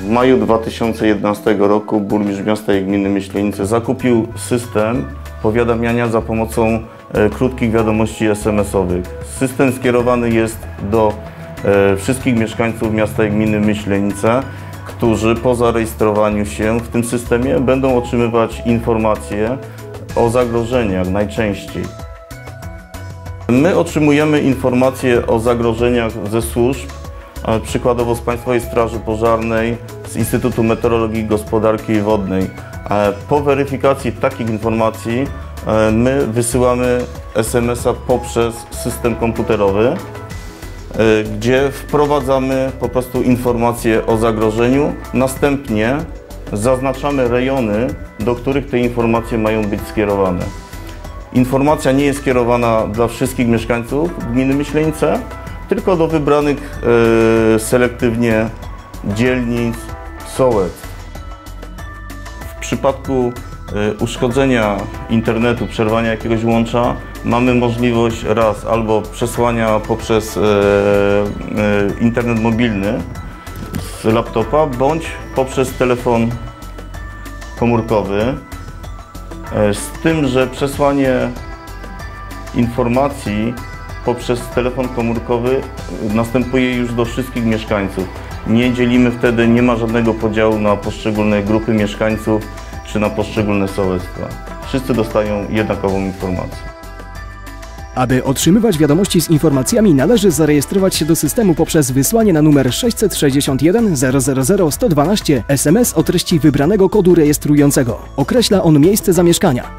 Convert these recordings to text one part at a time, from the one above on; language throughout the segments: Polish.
W maju 2011 roku burmistrz miasta i gminy Myślenice zakupił system powiadamiania za pomocą e, krótkich wiadomości SMS-owych. System skierowany jest do e, wszystkich mieszkańców miasta i gminy Myślenice, którzy po zarejestrowaniu się w tym systemie będą otrzymywać informacje o zagrożeniach najczęściej. My otrzymujemy informacje o zagrożeniach ze służb, przykładowo z Państwowej Straży Pożarnej, z Instytutu Meteorologii i Gospodarki Wodnej. E, Po weryfikacji takich informacji e, my wysyłamy SMS-a poprzez system komputerowy, e, gdzie wprowadzamy po prostu informacje o zagrożeniu. Następnie zaznaczamy rejony, do których te informacje mają być skierowane. Informacja nie jest skierowana dla wszystkich mieszkańców gminy Myśleńce, tylko do wybranych e, selektywnie dzielnic, sołectw. W przypadku e, uszkodzenia internetu, przerwania jakiegoś łącza, mamy możliwość raz albo przesłania poprzez e, internet mobilny z laptopa, bądź poprzez telefon komórkowy. Z tym, że przesłanie informacji poprzez telefon komórkowy następuje już do wszystkich mieszkańców. Nie dzielimy wtedy, nie ma żadnego podziału na poszczególne grupy mieszkańców czy na poszczególne sołectwa. Wszyscy dostają jednakową informację. Aby otrzymywać wiadomości z informacjami, należy zarejestrować się do systemu poprzez wysłanie na numer 661 000 112 SMS o treści wybranego kodu rejestrującego. Określa on miejsce zamieszkania.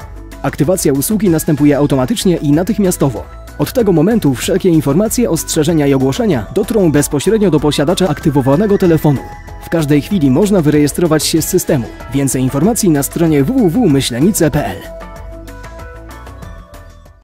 Aktywacja usługi następuje automatycznie i natychmiastowo. Od tego momentu wszelkie informacje, ostrzeżenia i ogłoszenia dotrą bezpośrednio do posiadacza aktywowanego telefonu. W każdej chwili można wyrejestrować się z systemu. Więcej informacji na stronie www.myślenice.pl